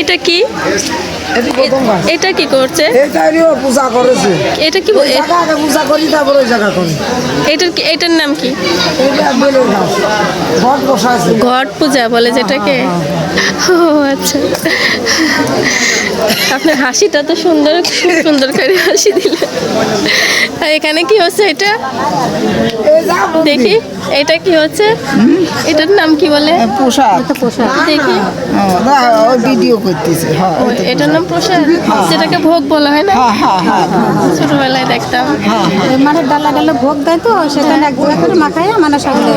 এটা কি? এটি কি করছে? পূজা করেছে। এটা কি পূজা করি তারপরে জায়গা করি। এটার কি এটার নাম কি? ঘট পূজা বলে যেটাকে? ও আচ্ছা। আপনার হাসিটা তো সুন্দর খুব সুন্দর করে হাসি দিলে আর এখানে কি হচ্ছে এটা। দেখি। এটা কি হচ্ছে? এটার নাম কি বলে? পোশাক। দেখি। না ওই ভিডিও করতেছে। হ্যাঁ এটার নাম প্রসাদ যেটাকে ভোগ বলা হয় না? হ্যাঁ হ্যাঁ হ্যাঁ ছোটবেলায় দেখতাম। মানে ডালা ডালা ভোগ দেয় তো সেখানে এক জায়গা করে মাখায় মানে সকলে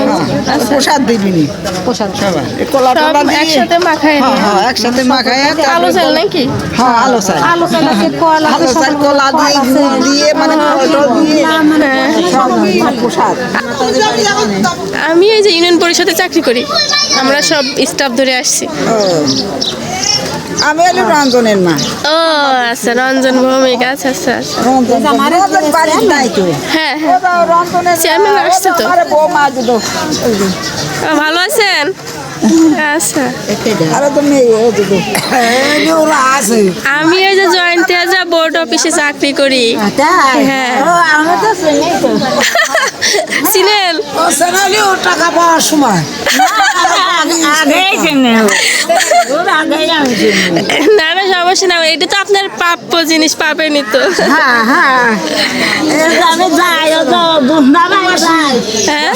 প্রসাদ দিবিনি প্রসাদ সবাই। কলা সব টলা একসাথে মাখায় হ্যাঁ হ্যাঁ একসাথে মাখায় আলো চাল নাকি? হ্যাঁ আলো চাল। আলো চাল আছে কল আলো চাল কলা দিয়ে দিয়ে মানে দিয়ে। সব প্রসাদ আমি এই যে ইউনিয়ন পরিষদে চাকরি করি। আমরা সব স্টাফ ধরে আসছি। ও। আমি হলো রঞ্জনের মা। ও আচ্ছা রঞ্জন ভৌমিক আচ্ছা আচ্ছা আচ্ছা। হ্যাঁ হ্যাঁ। চেয়ারম্যান আসছে তো। ভালো আছেন? আচ্ছা। আমি অফিসে চাকরি করি। হ্যাঁ। চিনেন ও টাকা পাওয়ার সময়। না না সমস্যা না এটা তো আপনার প্রাপ্য জিনিস পাবেনই তো হ্যাঁ হ্যাঁ।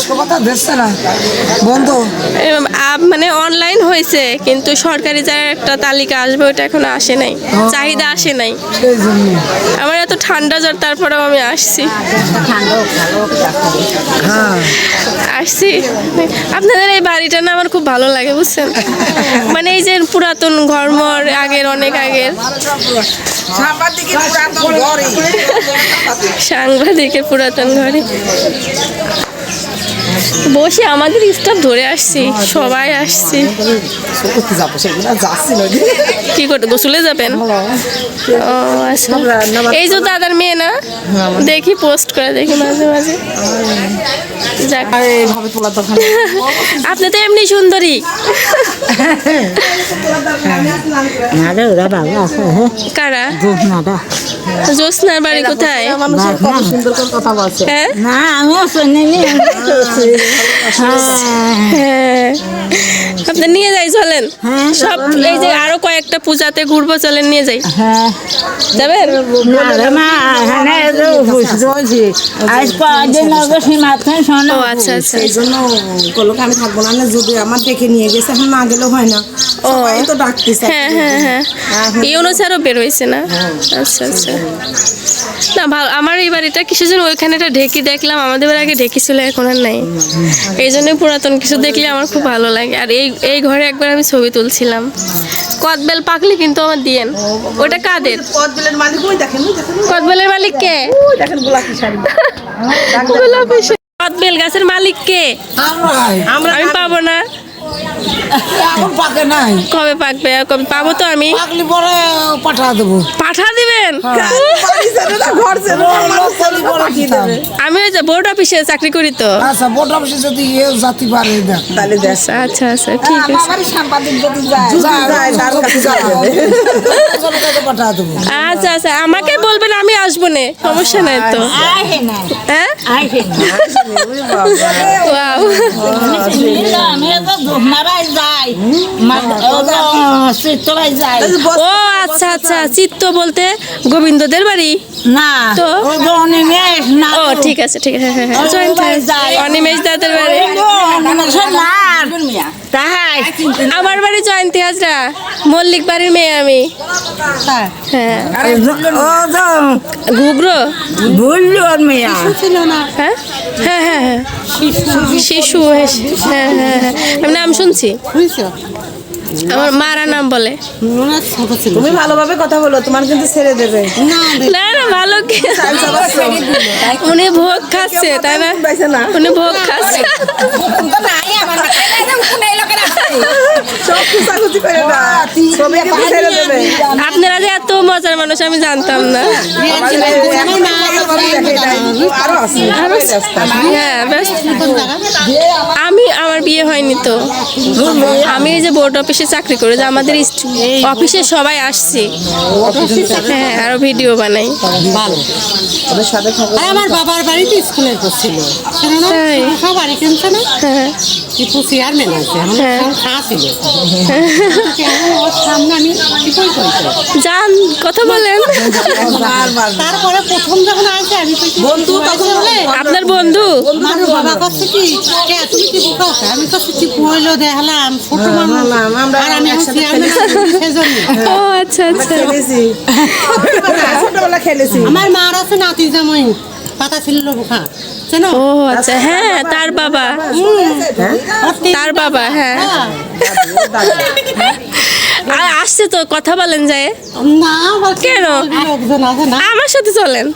এই যে আমি যাই ও তো বুঝনা ভাই যাই কথা দেখছে না বন্ধ মানে অনলাইন হয়েছে কিন্তু সরকারি যার একটা তালিকা আসবে ওটা এখনও আসে নাই। চাহিদা আসে নাই। আমার এত ঠান্ডা জ্বর তারপরেও আমি আসছি। হ্যাঁ। আসছি। আপনাদের এই বাড়িটা না আমার খুব ভালো লাগে বুঝছেন? মানে এই যে পুরাতন ঘরমর আগের অনেক আগের। সাংবাদিকের পুরাতন ঘরে বসে আমাদের স্টাফ ধরে আসছি সবাই আসছি। কি করতে গোসলে যাবেন? ও আচ্ছা। এই যে দাদার মেয়ে না? দেখি পোস্ট করে দেখি মাঝে মাঝে। এইভাবে তোলা দরকার আপনি তো এমনি সুন্দরী। কারা? বুঝনাটা বাড়ি কোথায়? হ্যাঁ? না আমিও শুনিনি। হ্যাঁ আপনি নিয়ে যাই চলেন। সব এই যে আরও কয়েকটা পূজাতে ঘুরবো চলেন নিয়ে যাই। হ্যাঁ। যাবেন? আজ কদিন শোনো ও আচ্ছা আচ্ছা। এই জন্য কলকে আমি থাকব না না যদি আমার ডেকে নিয়ে গেছে এখন না গেলেও হয় না। ও তো ডাকতেছে হ্যাঁ হ্যাঁ হ্যাঁ। এই অনুসারেও বের না? আচ্ছা আচ্ছা। না ভালো আমার এই বাড়িটা কিছু জন ওইখানে একটা ঢেকি দেখলাম আমাদের বাড়ি আগে ঢেকি ছিল এখন আর নাই। এই জন্য পুরাতন কিছু দেখলে আমার খুব ভালো লাগে। আর এই এই ঘরে একবার আমি ছবি তুলছিলাম। কদবেল পাকলি কিন্তু আমার দিয়েন। ওটা কাদের? কদবেলের মালিক কে? দেখেন গোলাপি শাড়ি। শাড়ি। গাছের মালিক কে আমরা আমি পাবো না। এখন পাকে নাই। কবে পাকবে? কবে পাবো তো আমি। পাকলি পরে পাঠা দেবো। দিবেন? দেবে? আমি ওই বোর্ড অফিসে চাকরি করি তো। আচ্ছা বোট অফিসে যদি ইয়ে জাতি পারে তাহলে আচ্ছা আচ্ছা আচ্ছা ঠিক আছে। সাংবাদিক যদি যায় আচ্ছা আচ্ছা আমাকে বলবেন আমি আসব না। সমস্যা নাই তো। হ্যাঁ. আমি তো দুধনারায় যাই চিত্তরাই যাই ও আচ্ছা আচ্ছা চিত্ত বলতে গোবিন্দদের বাড়ি? না তো? অনিমেষ না ও ঠিক আছে ঠিক আছে হ্যাঁ হ্যাঁ অনিমেষ দাদের বাড়ি। তাই। আমার বাড়ি জয়ন্তী হাজরা মল্লিক বাড়ির মেয়ে আমি। হ্যাঁ। ঘুগরো ভুললো হ্যাঁ হ্যাঁ? হ্যাঁ হ্যাঁ। শিশু হ্যাঁ হ্যাঁ হ্যাঁ হ্যাঁ আমি নাম শুনছি আমার মারা নাম বলে তুমি ভালোভাবে কথা বলো তোমার কিন্তু ছেড়ে দেবে না না ভালো কি উনি ভোগ খাচ্ছে তাই না উনি ভোগ খাচ্ছে সব খুচাখুচি করে না ছবি কিন্তু ছেড়ে দেবে আপনারা যে এত মজার মানুষ আমি জানতাম না। হ্যাঁ আমি আমার বিয়ে হয়নি তো। আমি যে বোর্ড অফিসে চাকরি করি যে আমাদের অফিসে সবাই আসছে। হ্যাঁ আরও ভিডিও বানাই। আমার বাবার বাড়িতে স্কুলের ছিল। শোনো না তাই? সব বাড়ি কিনছে না। হ্যাঁ। টিপু চেয়ারম্যান আছে। আমার হ্যাঁ। যান কথা বলেন। তারপরে প্রথম যখন আসে আমি বন্ধু আপনার বন্ধু? বাবা করছে কে? তুমি আমি কাছে টিপু হইল দেখালাম ছোট মানুষ। আর আমি এখন চেয়ারম্যান সেজন্য ও আচ্ছা আচ্ছা। ছোটবেলা খেলেছি। আমার মার আছে নাতি জামাই পাতা ছিল বুখা ও আচ্ছা হ্যাঁ তার বাবা। তার বাবা হ্যাঁ? আর আসছে তো কথা বলেন যায়। না কেন? না আমার সাথে চলেন।